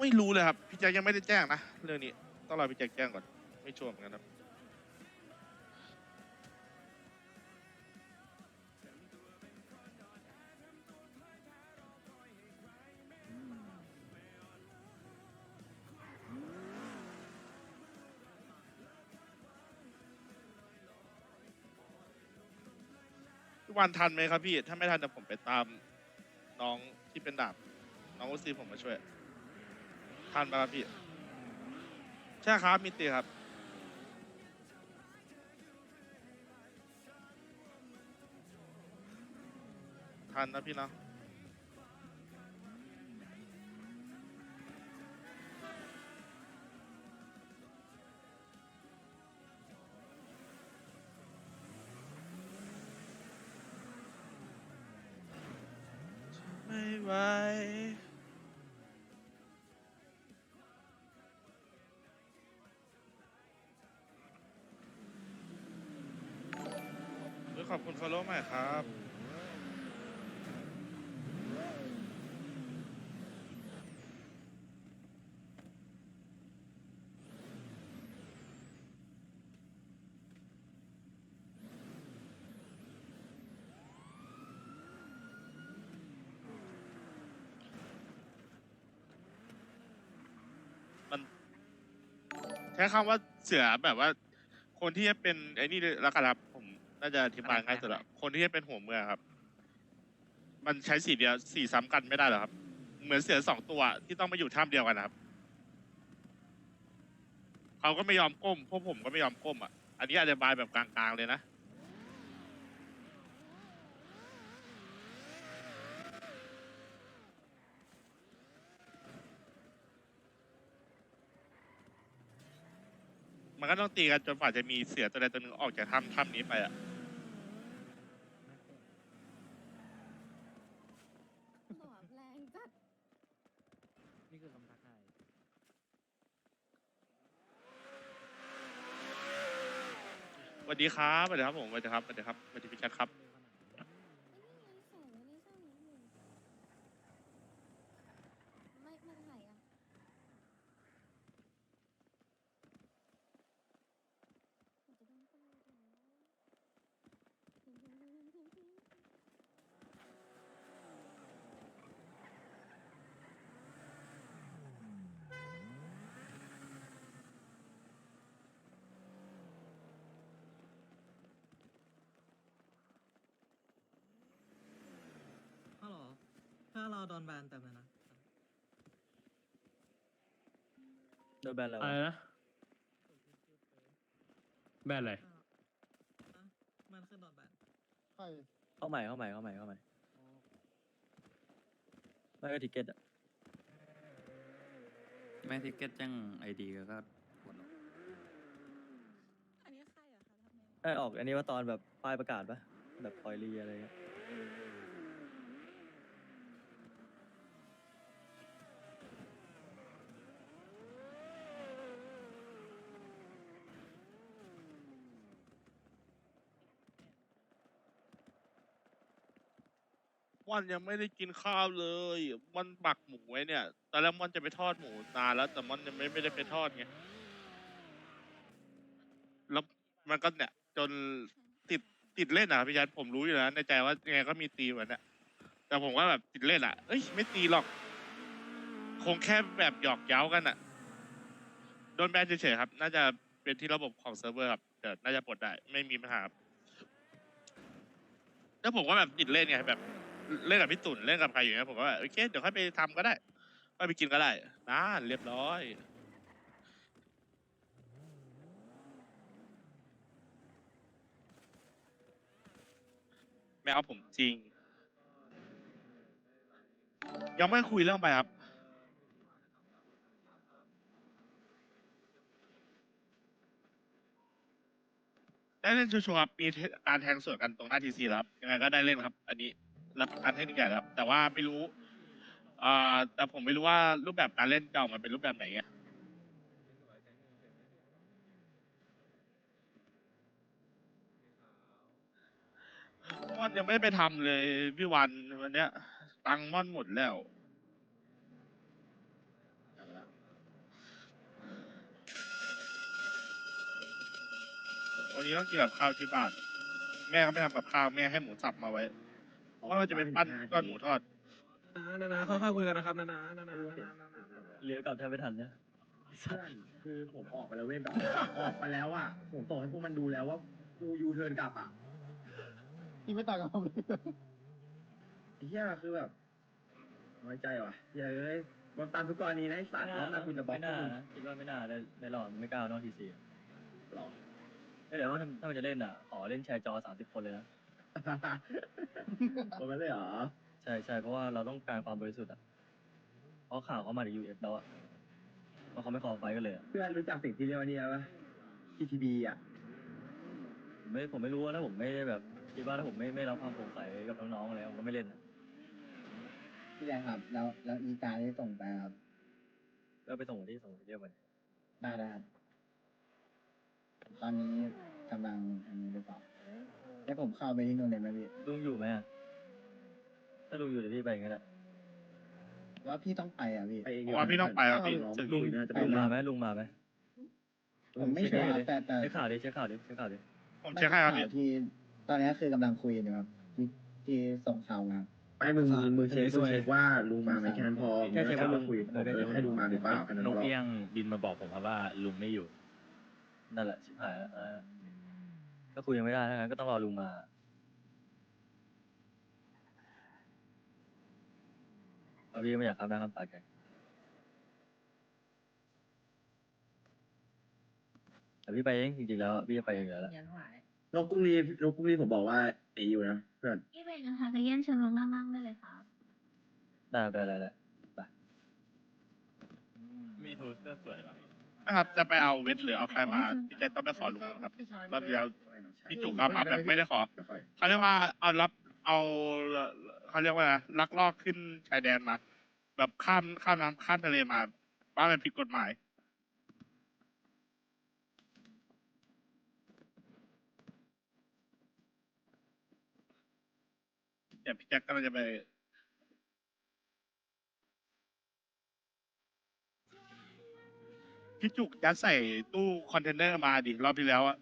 ไม่รู้เลยครับ พี่แจ็คยังไม่ได้แจ้งนะ เรื่องนี้ ต้องรอพี่แจ็คแจ้งก่อน ไม่ชัวร์เหมือนกันครับ พี่วันทันไหมครับพี่ ถ้าไม่ทันเดี๋ยวผมไปตามน้องที่เป็นดาบ น้องโอซีผมมาช่วย ทันไหมครับพี่ ใช่ครับมีตีครับ ทันนะพี่เนาะ ไหวยขอบคุณฟอลโล่ใหม่ครับ ใช้คำว่าเสือแบบว่า คนที่จะเป็นไอ้นี่เลยแล้วกันครับผมน่าจะอธิบายง่ายสุดละคนที่จะเป็นหัวเมืองครับ มันใช้สีเดียวสีซ้ำกันไม่ได้หรอครับ เหมือนเสือสองตัวที่ต้องมาอยู่ถ้ำเดียวกันนะครับเขาก็ไม่ยอมก้มพวกผมก็ไม่ยอมก้มอะอันนี้อธิบายแบบกลางๆเลยนะ มันก็ต้องตีกันจนฝ่าจะมีเสือตัวใดตัวหนึ่งออกจากถ้ำถ้ำนี้ไปอะหลอดแรงจัดนี่คือคำทักทายสวัสดีครับสวัสดีครับผมสวัสดีครับสวัสดีครับสวัสดีพี่ชัดครับ เร็วขนาดนั้น ไอ้นี่ไงแสงอันนี้ช่างนิดนึงไม่ไม่ไหนอะมันจะต้องเข้ามาถึงถึงถึงถึงถึงถึง ฮัลโหลถ้าเราโดนแบนเต็มเลยนะโดนแบนแล้วอะไรนะแบนอะไรอะมันขึ้นโดนแบนเข้าใหม่เข้าใหม่เข้าใหม่เข้าใหม่ไม่ก็ทิเก็ตอะไม่ทิกเก็ตแจ้งไอดีก็กดออกอันนี้ใครอะคะทำไมไอยออกอันนี้ว่าตอนแบบป้ายประกาศปะแบบปล่อยรีอะไรเงี้ย วันยังไม่ได้กินข้าวเลย มันปักหมูไว้เนี่ย ตอนแรกมันจะไปทอดหมูนานแล้ว แต่มันยังไม่ไม่ได้ไปทอดไง แล้วมันก็เนี่ย จนติดติดเล่นอะพี่ยัดผมรู้อยู่แล้วในใจว่ายังไงก็มีตีเหมือนน่ะแต่ผมว่าแบบติดเล่นอะ เอ้ยไม่ตีหรอก คงแค่แบบหยอกเย้ากันอะ โดนแบนเฉยๆครับ น่าจะเป็นที่ระบบของเซิร์ฟเวอร์ครับเดี๋ยวน่าจะปลดได้ ไม่มีปัญหาครับแล้วผมก็แบบติดเล่นไงแบบ เล่นกับพี่ตุ่นเล่นกับใครอยู่เนี่ยผมก็แบบโอเคเดี๋ยวค่อยไปทำก็ได้ค่อยไปกินก็ได้นะเรียบร้อย ไม่เอาผมจริง ยังไม่คุยเรื่องไปครับ ได้เล่นชัวร์ๆครับมีการแทงสวนกันตรงหน้าทีซีแล้วครับยังไงก็ได้เล่นครับ อันนี้ รับประการเทคนิคใหญ่ครับ แต่ว่าไม่รู้อ่าแต่ผมไม่รู้ว่ารูปแบบการเล่นจะออกมาเป็นรูปแบบไหนไงอนยังไม่ได้ไปทำเลยพี่วันวันเนี้ย ตังค์ม่อนหมดแล้ว วันนี้ต้องกินกับข้าวที่บ้าน แม่ก็ไม่ทำกับข้าวแม่ให้หมูสับมาไว้ เพราะว่ามันจะเป็นปั้นก้อนหมูทอด นานาค่อยๆคุยกันนะครับนานานานาเลี้ยวกลับแทบไม่ทันเนี่ยเพื่อนคือผมออกไปแล้วเว้ยแบบออกไปแล้วอะผมส่งให้พวกมันดูแล้วว่ากูยูเทิร์นกลับอะที่ไม่ต่างกับผมเลยไอ้เหี้ยคือแบบน้อยใจว่ะเหี้ยเอ้ยมันตามทุกกรณีนะไอ้สัตว์รอบหน้าคุณจะบล็อกไม่พวน่ากมึงนะคิดว่าไม่น่าได้ได้หลอดไม่กล้าเอานอกทีซีหรอเดี๋ยวว่าถ้าถ้ามันจะเล่นอะ ขอเล่นแชร์จอสามสิบคนเลยนะ ผมไม่เลยเหรอ ใช่ใช่เพราะว่าเราต้องการความบริสุทธิ์อะเพราะข่าวเขามาจากยูเอฟแล้วอะว่าเขาไม่ขอไฟกันเลยอะเพื่อนรู้จักสิ่งที่เรียกว่านี่ปะ TTB อะ ผมไม่ผมไม่รู้ว่าถ้าผมไม่ได้แบบคิดว่าถ้าผมไม่ไม่รับความโปร่งใสกับน้องๆอะไรผมก็ไม่เล่นอะพี่แดงครับ แล้วแล้วอีการที่ส่งไปครับแล้วไปส่งที่ส่งที่เรียกไปได้ได้ครับ ตอนนี้กำลังอันนี้หรือเปล่า ให้ผมเข้าไปที่นู่นเลยไหมพี่ลุงอยู่ไหมอะถ้าลุงอยู่เดี๋ยวพี่ไปกันแหละว่าพี่ต้องไปอะพี่ ไปเองผมว่าพี่ต้องไปครับพี่ลุง น่าจะลุเป็งนมาไหมลุงมาไหมผมไม่ชัวร์ครับแต่แต่เช็คข่าวดิเช็คข่าวดิเช็คข่าวดิผมเช็คให้ครับพี่ข่าวที่ ตอนนี้คือกำลังคุยอยู่ครับที่ที่ส่งข่าวมาไม่มึงมึงเช็คเช็คว่าลุงมาไหมแค่นั้นพอแค่เช็คว่าลุงคุยเออให้ลุงมาหรือเปล่าแค่นั้นนพกอ เอี้ยงบินมาบอกผมครับว่าลุงไม่อยู่ นั่นแหละชิบหายแล้วอ่า ก็คุยยังไม่ได้ถ้างั้นก็ต้องรอลุงมาเอาพี่ก็ไม่อยากทำหน้าคำตาแกแต่พี่ไปเองจริงๆแล้วพี่จะไปเองอยู่แล้วแหละนกกุ้งรีนกกุ้งรีผมบอกว่าหนีอยู่นะเพื่อนพี่เป็นนะคะก็เยี่ยนเชิญลงด้านล่างได้เลยครับ ได้ได้ได้ได้มีทูเสื้อสวยป่ะ นะครับ จะไปเอาเวทหรือเอาใครมาพี่แจ็คต้องไปขอลุงครับรอบที่แล้วพี่จุกครับแบบไม่ได้ขอเดี๋ยวค่อยเขาเรียกว่าเอารับเอาเขาเรียกว่าอะไรลักลอบขึ้นชายแดนมา แบบข้ามข้ามน้ำข้ามทะเลมาว่ามันผิดกฎหมาย เดี๋ยวพี่แจ็คก็จะไป พี่จุกยัดใส่ตู้คอนเทนเนอร์มาดิรอบที่แล้วอะ